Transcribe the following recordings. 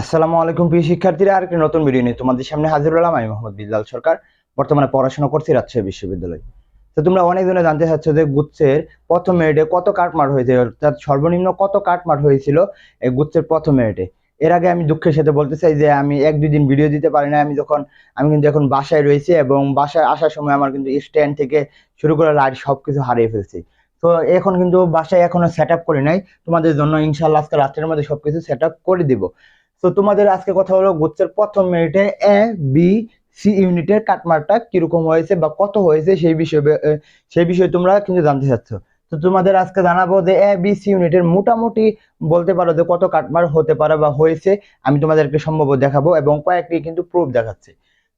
আসসালামু আলাইকুম, প্রিয় শিক্ষার্থীরা। আর নতুন ভিডিও নিয়ে তোমাদের সামনে হাজির হলাম আমি মোহাম্মদ বিল্লাল সরকার। বর্তমানে পড়াশোনা করছি রাজশাহী বিশ্ববিদ্যালয়। তো তোমরা অনেক দিনে জানতে চাচ্ছ যে গুচ্ছের প্রথম মেরিটে কত কাটমার হয়েছে, অর্থাৎ সর্বনিম্ন কত কাটমার হয়েছিল এই গুচ্ছের প্রথম মেরিটে? এর আগে আমি দুঃখের সাথে বলতে চাই যে আমি এক দুই দিন ভিডিও দিতে পারি না। আমি যখন, আমি কিন্তু এখন বাসায় রয়েছি এবং বাসায় আসার সময় আমার কিন্তু স্ট্যান্ড থেকে শুরু করে লাইট সব কিছু হারিয়ে ফেলছি। তো এখন কিন্তু বাসায় এখনও সেট আপ করি নাই। তোমাদের জন্য ইনশাল্লাহ আজকে রাত্রের মধ্যে সবকিছু সেট আপ করে দিব। তো তোমাদের আজকে কথা হলো গুচ্ছের প্রথম মিনিটে এ বি সি ইউনিটের কাটমারটা কীরকম হয়েছে বা কত হয়েছে সেই বিষয়ে সেই বিষয়ে তোমরা কিন্তু জানতে চাচ্ছ। তো তোমাদের আজকে জানাব যে এ বি সি ইউনিটের মোটামুটি বলতে পারো যে কত কাটমার হতে পারে বা হয়েছে। আমি তোমাদেরকে সম্ভব দেখাবো এবং কয়েকটি কিন্তু প্রুফ দেখাচ্ছি।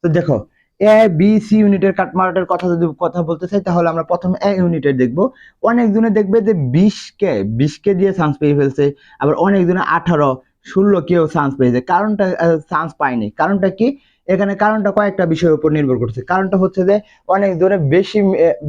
তো দেখো এ বি সি ইউনিটের কাটমারটার কথা যদি কথা বলতে চাই, তাহলে আমরা প্রথম এ ইউনিটের দেখব। অনেকজনে দেখবে যে বিশ কে বিশ কে দিয়ে চান্স পেয়ে ফেলছে। আবার অনেকজনে আঠারো ষোলো কেউ চান্স পেয়েছে। কারণটা চান্স পায়নি। কারণটা কি? এখানে কারণটা কয়েকটা বিষয়ের উপর নির্ভর করছে। কারণটা হচ্ছে যে অনেকজনে বেশি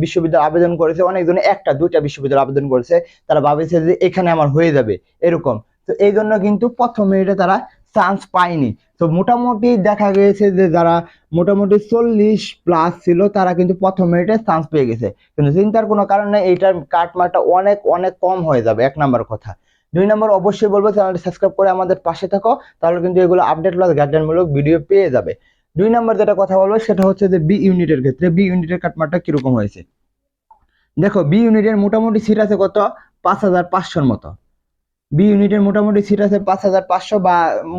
বিশ্ববিদ্যালয় আবেদন করেছে অনেকজনে একটা, দুইটা বিশ্ববিদ্যালয় আবেদন করেছে। তারা ভাবেছে যে, এখানে আমার হয়ে যাবে, এরকম। তো এই জন্য কিন্তু প্রথম মেরিটে তারা চান্স পায়নি। তো মোটামুটি দেখা গিয়েছে যে, যারা মোটামুটি চল্লিশ প্লাস ছিল, তারা কিন্তু প্রথম মেরিটে চান্স পেয়ে গেছে। কিন্তু চিন্তার কোনো কারণ নেই, এইটার কাটমারটা অনেক অনেক কম হয়ে যাবে, এক নাম্বার কথা। দুই নম্বর অবশ্যই বলব চ্যানেলটি সাবস্ক্রাইব করে আমাদের পাশে থাকো, তাহলে কিন্তু এগুলো আপডেট প্লাস গাইডলাইনমূলক ভিডিও পেয়ে যাবে। দুই নম্বর যেটা কথা বলব, সেটা হচ্ছে যে বি ইউনিটের ক্ষেত্রে বি ইউনিটের কাটমারটা কীরকম হয়েছে। দেখো বি ইউনিটের মোটামুটি সিট আছে কত? পাঁচ হাজার পাঁচশোর মতো। বি ইউনিটের মোটামুটি সিট আছে পাঁচ হাজার পাঁচশো বা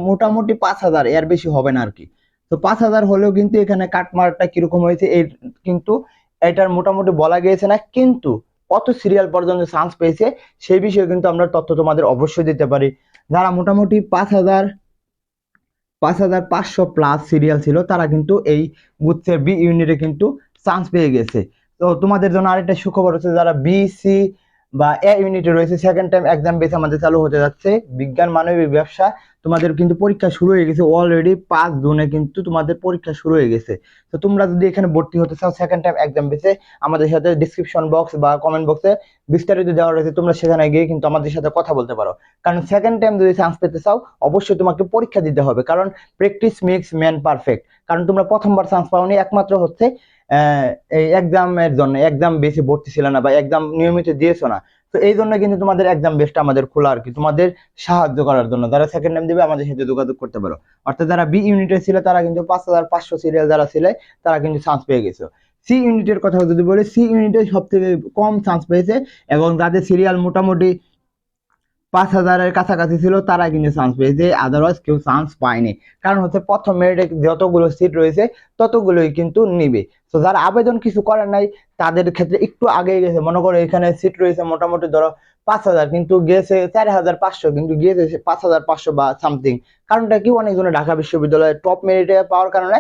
মোটামুটি পাঁচ হাজার, এর বেশি হবে না আর কি তো পাঁচ হাজার হলেও কিন্তু এখানে কাটমারটা কীরকম হয়েছে, এর কিন্তু এটার মোটামুটি বলা গিয়েছে না, কিন্তু কত সিরিয়াল পর্যন্ত চান্স পেয়েছে, সেই বিষয়ে কিন্তু আমরা তথ্য তোমাদের অবশ্যই দিতে পারি। যারা মোটামুটি পাঁচ হাজার পাঁচ হাজার পাঁচশো প্লাস সিরিয়াল ছিল, তারা কিন্তু এই গুচ্ছের বি ইউনিটে কিন্তু চান্স পেয়ে গেছে। তো তোমাদের জন্য আরেকটা সুখবর হচ্ছে, যারা বি সি বা এ ইউনিটে রয়েছে সেকেন্ড টাইম এক্সাম বেস আমাদের চালু হতে যাচ্ছে। বিজ্ঞান, মানবিক, ব্যবসা, তোমাদের কিন্তু পরীক্ষা শুরু হয়ে গেছে অলরেডি পাঁচ জুনে কিন্তু তোমাদের পরীক্ষা শুরু হয়ে গেছে। তো তোমরা যদি এখানে ভর্তি হতে চাও সেকেন্ড টাইম এক্সাম বেসে আমাদের সাথে ডিসক্রিপশন বক্স বা কমেন্ট বক্সে বিস্তারিত দেওয়া রয়েছে। তোমরা সেখানে গিয়ে কিন্তু আমাদের সাথে কথা বলতে পারো। কারণ সেকেন্ড টাইম যদি চান্স পেতে চাও, অবশ্যই তোমাকে পরীক্ষা দিতে হবে। কারণ প্র্যাকটিস মেক্স ম্যান পারফেক্ট কারণ তোমরা প্রথমবার চান্স পাওনি, একমাত্র হচ্ছে এই এক্সামের জন্য এক্সাম বেশি ভর্তি ছিল না বা এক্সাম নিয়মিত দিয়েছ না। তো এই জন্য কিন্তু তোমাদের এক্সাম বেসটা আমাদের খোলা আর কি, তোমাদের সাহায্য করার জন্য। যারা সেকেন্ড টাইম দিবে, আমাদের সাথে যোগাযোগ করতে পারো। অর্থাৎ যারা বি ইউনিটে ছিল, তারা কিন্তু পাঁচ হাজার পাঁচশো সিরিয়াল যারা ছিল, তারা কিন্তু চান্স পেয়ে গেছে। সি ইউনিটের কথা যদি বলি সি ইউনিটে সব থেকে কম চান্স পেয়েছে এবং যাদের সিরিয়াল মোটামুটি পাঁচ হাজারের কাছাকাছি ছিল, তারা কিন্তু চান্স পেয়েছে আদারওয়াইজ কেউ চান্স পায়নি। কারণ হচ্ছে প্রথম মেরিটে যতগুলো সিট রয়েছে, ততগুলোই কিন্তু নিবে। তো যারা আবেদন কিছু করেন নাই, তাদের ক্ষেত্রে একটু আগে গেছে। মনে করো এখানে সিট রয়েছে মোটামুটি ধরো পাঁচ হাজার, কিন্তু গিয়েছে চার হাজার পাঁচশো, কিন্তু গিয়েছে পাঁচ হাজার পাঁচশো বা সামথিং কারণটা কি? অনেকজনে ঢাকা বিশ্ববিদ্যালয়ে টপ মেরিটে পাওয়ার কারণে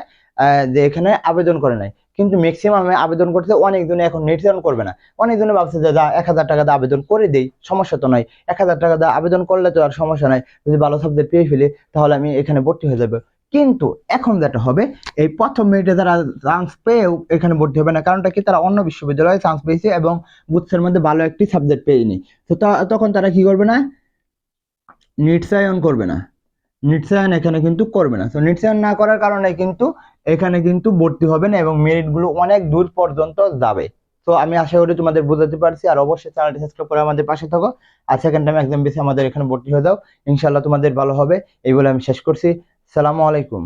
যে এখানে আবেদন করে নাই। কিন্তু ম্যাক্সিমামে আবেদন করতে অনেকজনে এখন নির্ধারণ করবে না। অনেকজনে ভাবছে যে, যা, এক হাজার টাকা দিয়ে আবেদন করে দেই, সমস্যা তো নাই। এক হাজার টাকা দিয়ে আবেদন করলে তো আর সমস্যা নাই। যদি ভালো সাবজেক্ট পেয়ে ফেলি, তাহলে আমি এখানে ভর্তি হয়ে যাবে। কিন্তু এখন যেটা হবে, এই প্রথম মিনিটে যারা চান্স পেয়েও এখানে ভর্তি হবে না, কারণটা কি? তারা অন্য বিশ্ববিদ্যালয়ে চান্স পেয়েছে এবং গুচ্ছের মধ্যে ভালো একটি সাবজেক্ট পেয়ে পেয়েনি। তো তখন তারা কি করবে না? নিটসায়ন করবে না। নিটসায়ন এখানে কিন্তু করবে না। তো নিটসায়ন না করার কারণে কিন্তু এখানে কিন্তু ভর্তি হবে না এবং মেরিটগুলো অনেক দূর পর্যন্ত যাবে। তো আমি আশা করি তোমাদের বোঝাতে পারছি। আর অবশ্যই চ্যানেলটি সাবস্ক্রাইব করে আমাদের পাশে থাকো। আর সেকেন্ড টাইম একদম বেশি আমাদের এখানে ভর্তি হয়ে যাও ইনশাল্লাহ তোমাদের ভালো হবে। এই বলে আমি শেষ করছি। সালামু আলাইকুম।